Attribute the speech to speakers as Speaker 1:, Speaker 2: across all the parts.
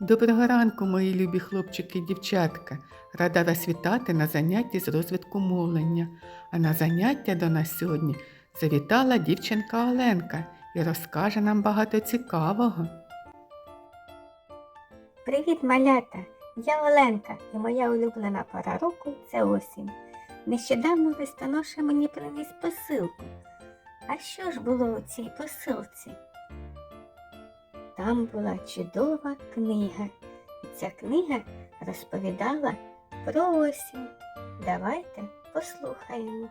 Speaker 1: Доброго ранку, мої любі хлопчики і дівчатка. Рада вас вітати на занятті з розвитку мовлення. А на заняття до нас сьогодні завітала дівчинка Оленка і розкаже нам багато цікавого.
Speaker 2: Привіт, малята! Я Оленка і моя улюблена пора року це осінь. Нещодавно листоноша мені приніс посилку. А що ж було у цій посилці? Там була чудова книга. І ця книга розповідала про осінь. Давайте послухаємо.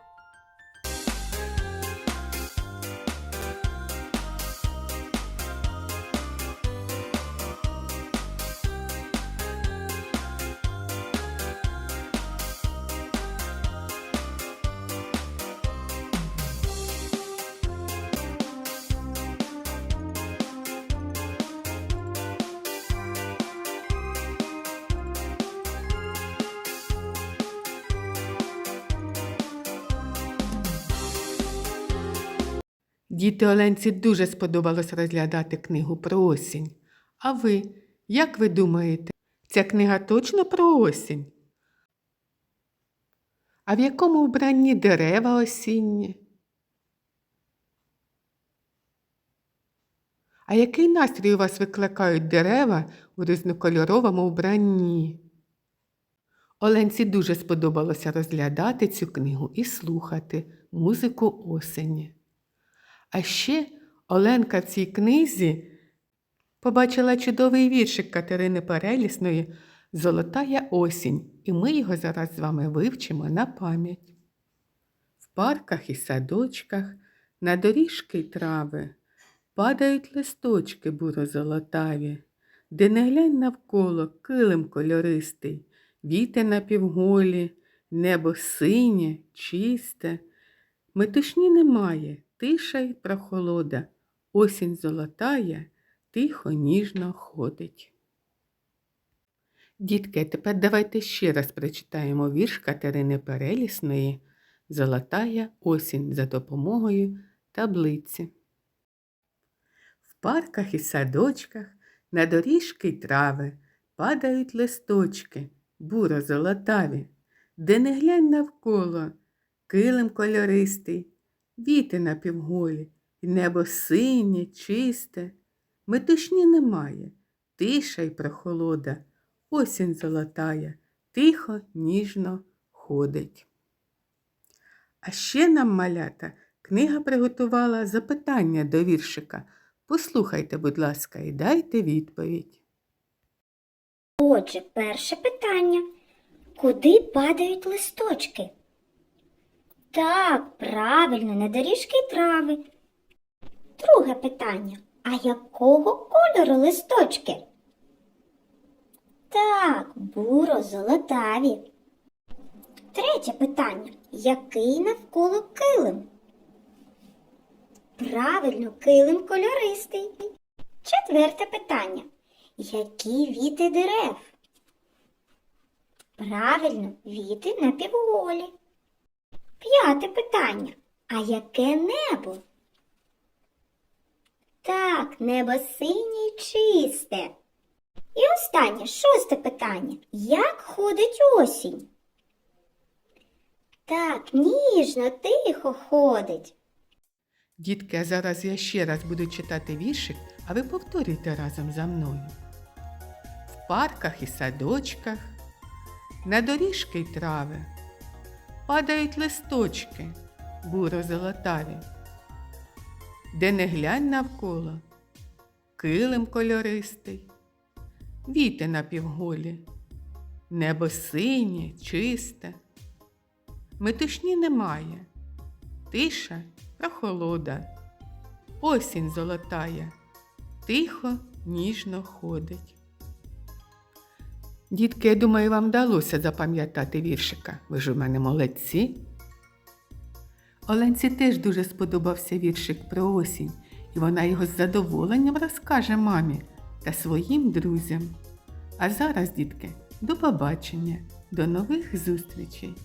Speaker 1: Діти Оленці дуже сподобалось розглядати книгу про осінь. А ви, як ви думаєте, ця книга точно про осінь? А в якому вбранні дерева осінні? А який настрій у вас викликають дерева у різнокольоровому вбранні? Оленці дуже сподобалося розглядати цю книгу і слухати музику осені. А ще Оленка в цій книзі побачила чудовий віршик Катерини Перелісної Золотая осінь, і ми його зараз з вами вивчимо на пам'ять. В парках і садочках на доріжки й трави падають листочки буро-золотаві, де не глянь навколо килим кольористий, віти напівголі, небо синє, чисте. Метушні немає, тиша й прохолода, осінь золотая, тихо ніжно ходить. Дітки, тепер давайте ще раз прочитаємо вірш Катерини Перелісної Золотая осінь за допомогою таблиці. В парках і садочках на доріжки й трави падають листочки, буро золотаві, де не глянь навколо, килим кольористий, віти напівголі, і небо синє, чисте. Метушні немає, тиша й прохолода, осінь золотая, тихо, ніжно ходить. А ще нам, малята, книга приготувала запитання до віршика. Послухайте, будь ласка, і дайте відповідь.
Speaker 3: Отже, перше питання. Куди падають листочки? Так, правильно, на доріжки трави. Друге питання. А якого кольору листочки? Так, буро золотаві. Третє питання. Який навколо килим? Правильно, килим кольористий. Четверте питання. Які віти дерев? Правильно, віти напівголі. П'яте питання. А яке небо? Так, небо синє й чисте. І останнє, шосте питання. Як ходить осінь? Так, ніжно, тихо ходить.
Speaker 1: Дітки, а зараз я ще раз буду читати віршик, а ви повторюйте разом за мною. В парках і садочках, на доріжки й трави падають листочки буро-золотаві, де не глянь навколо, килим кольористий, віти напівголі, небо синє, чисте, метушні немає, тиша прохолода, осінь золотая, тихо, ніжно ходить. Дітки, я думаю, вам вдалося запам'ятати віршика. Ви ж у мене молодці. Оленці теж дуже сподобався віршик про осінь, і вона його з задоволенням розкаже мамі та своїм друзям. А зараз, дітки, до побачення, до нових зустрічей!